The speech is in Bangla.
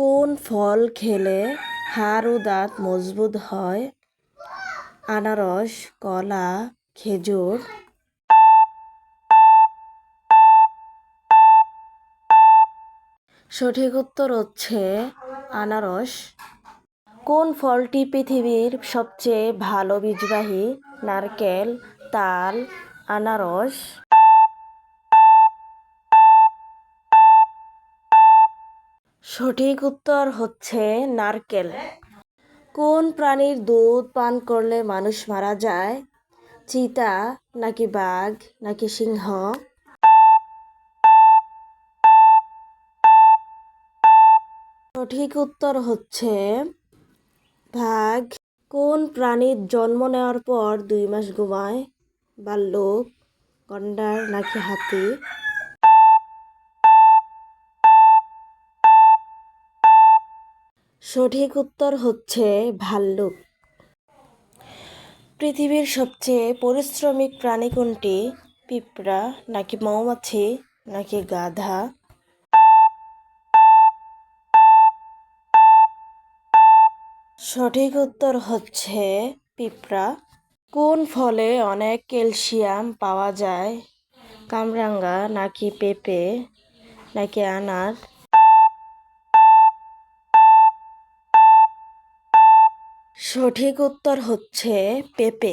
কোন ফল খেলে হাড় ও দাঁত মজবুত হয়? আনারস, কলা, খেজুর। সঠিক উত্তর হচ্ছে আনারস। কোন ফলটি পৃথিবীর সবচেয়ে ভালো বীজবাহী নারকেল, তাল, আনারস? সঠিক উত্তর হচ্ছে নারকেল। কোন প্রাণীর দুধ পান করলে মানুষ মারা যায়? চিতা, নাকি বাঘ, নাকি সিংহ? সঠিক উত্তর হচ্ছে বাঘ। কোন প্রাণীর জন্ম নেওয়ার পর দুই মাস ঘুমায়? ভাল্লুক গন্ডার, নাকি হাতি? সঠিক উত্তর হচ্ছে ভাল্লুক। পৃথিবীর সবচেয়ে পরিশ্রমিক প্রাণী কোনটি? পিঁপড়া, নাকি মৌমাছি, নাকি গাধা? সঠিক উত্তর হচ্ছে পিঁপড়া। কোন ফলে অনেক ক্যালসিয়াম পাওয়া যায়? কামরাঙ্গা, নাকি পেঁপে, নাকি আনার? সঠিক উত্তর হচ্ছে পেঁপে।